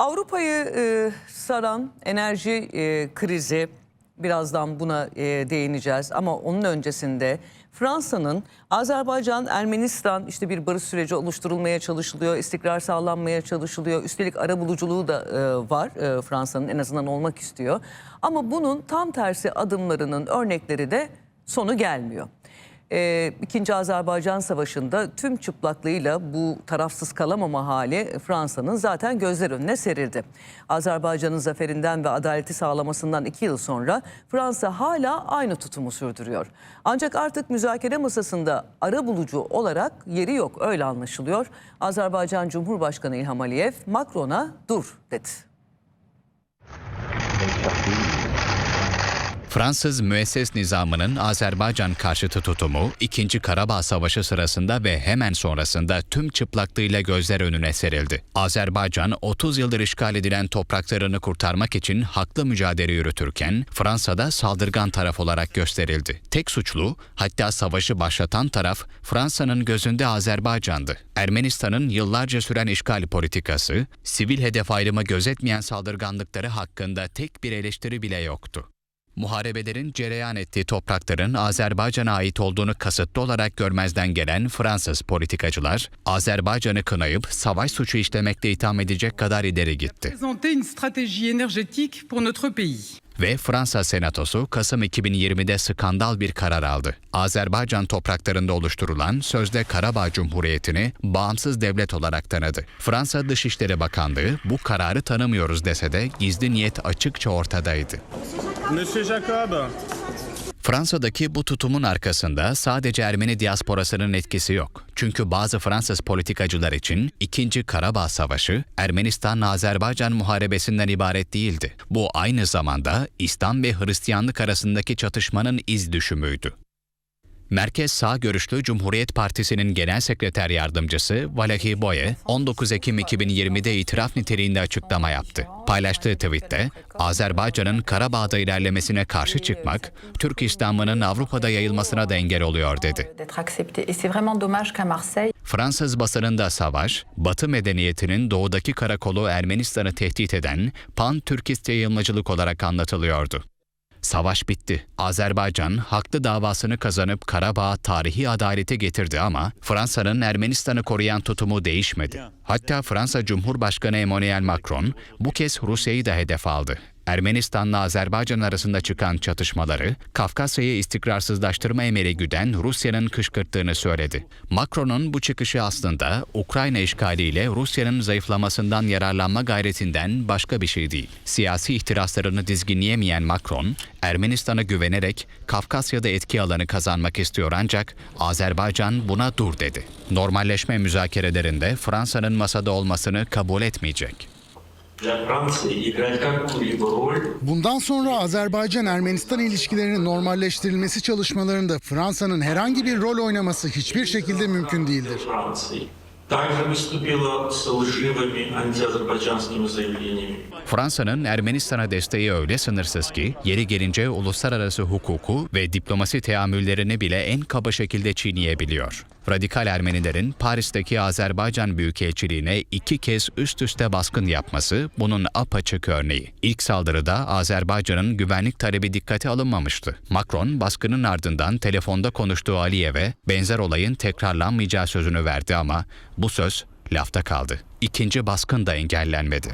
Avrupa'yı e, saran enerji e, krizi birazdan buna e, değineceğiz ama onun öncesinde Fransa'nın Azerbaycan, Ermenistan işte bir barış süreci oluşturulmaya çalışılıyor, istikrar sağlanmaya çalışılıyor. Üstelik ara buluculuğu da e, var e, Fransa'nın en azından olmak istiyor. Ama bunun tam tersi adımlarının örnekleri de sonu gelmiyor. Ee, İkinci Azerbaycan Savaşı'nda tüm çıplaklığıyla bu tarafsız kalamama hali Fransa'nın zaten gözler önüne serildi. Azerbaycan'ın zaferinden ve adaleti sağlamasından iki yıl sonra Fransa hala aynı tutumu sürdürüyor. Ancak artık müzakere masasında ara bulucu olarak yeri yok öyle anlaşılıyor. Azerbaycan Cumhurbaşkanı İlham Aliyev Macron'a dur dedi. Fransız müesses nizamının Azerbaycan karşıtı tutumu 2. Karabağ Savaşı sırasında ve hemen sonrasında tüm çıplaklığıyla gözler önüne serildi. Azerbaycan 30 yıldır işgal edilen topraklarını kurtarmak için haklı mücadele yürütürken Fransa'da saldırgan taraf olarak gösterildi. Tek suçlu hatta savaşı başlatan taraf Fransa'nın gözünde Azerbaycan'dı. Ermenistan'ın yıllarca süren işgal politikası, sivil hedef ayrımı gözetmeyen saldırganlıkları hakkında tek bir eleştiri bile yoktu. Muharebelerin cereyan ettiği toprakların Azerbaycan'a ait olduğunu kasıtlı olarak görmezden gelen Fransız politikacılar, Azerbaycan'ı kınayıp savaş suçu işlemekle itham edecek kadar ileri gitti. Ve Fransa Senatosu Kasım 2020'de skandal bir karar aldı. Azerbaycan topraklarında oluşturulan sözde Karabağ Cumhuriyeti'ni bağımsız devlet olarak tanıdı. Fransa Dışişleri Bakanlığı bu kararı tanımıyoruz dese de gizli niyet açıkça ortadaydı. Monsieur Jacob, Fransa'daki bu tutumun arkasında sadece Ermeni diasporasının etkisi yok. Çünkü bazı Fransız politikacılar için 2. Karabağ Savaşı Ermenistan-Azerbaycan muharebesinden ibaret değildi. Bu aynı zamanda İslam ve Hristiyanlık arasındaki çatışmanın iz düşümüydü. Merkez Sağ Görüşlü Cumhuriyet Partisi'nin Genel Sekreter Yardımcısı Valehi Boye, 19 Ekim 2020'de itiraf niteliğinde açıklama yaptı. Paylaştığı tweette, Azerbaycan'ın Karabağ'da ilerlemesine karşı çıkmak, Türk İslam'ının Avrupa'da yayılmasına da engel oluyor dedi. Fransız basınında savaş, Batı medeniyetinin doğudaki karakolu Ermenistan'ı tehdit eden pan-Türkist yayılmacılık olarak anlatılıyordu. Savaş bitti. Azerbaycan haklı davasını kazanıp Karabağ tarihi adalete getirdi ama Fransa'nın Ermenistan'ı koruyan tutumu değişmedi. Hatta Fransa Cumhurbaşkanı Emmanuel Macron bu kez Rusya'yı da hedef aldı. Ermenistan'la Azerbaycan arasında çıkan çatışmaları Kafkasya'yı istikrarsızlaştırma emeli güden Rusya'nın kışkırttığını söyledi. Macron'un bu çıkışı aslında Ukrayna işgaliyle Rusya'nın zayıflamasından yararlanma gayretinden başka bir şey değil. Siyasi ihtiraslarını dizginleyemeyen Macron, Ermenistan'a güvenerek Kafkasya'da etki alanı kazanmak istiyor ancak Azerbaycan buna dur dedi. Normalleşme müzakerelerinde Fransa'nın masada olmasını kabul etmeyecek. Bundan sonra Azerbaycan-Ermenistan ilişkilerinin normalleştirilmesi çalışmalarında Fransa'nın herhangi bir rol oynaması hiçbir şekilde mümkün değildir. Fransa'nın Ermenistan'a desteği öyle sınırsız ki, yeri gelince uluslararası hukuku ve diplomasi teamüllerini bile en kaba şekilde çiğneyebiliyor. Radikal Ermenilerin Paris'teki Azerbaycan Büyükelçiliğine iki kez üst üste baskın yapması bunun apaçık örneği. İlk saldırıda Azerbaycan'ın güvenlik talebi dikkate alınmamıştı. Macron baskının ardından telefonda konuştuğu Aliyev'e benzer olayın tekrarlanmayacağı sözünü verdi ama bu söz lafta kaldı. İkinci baskın da engellenmedi.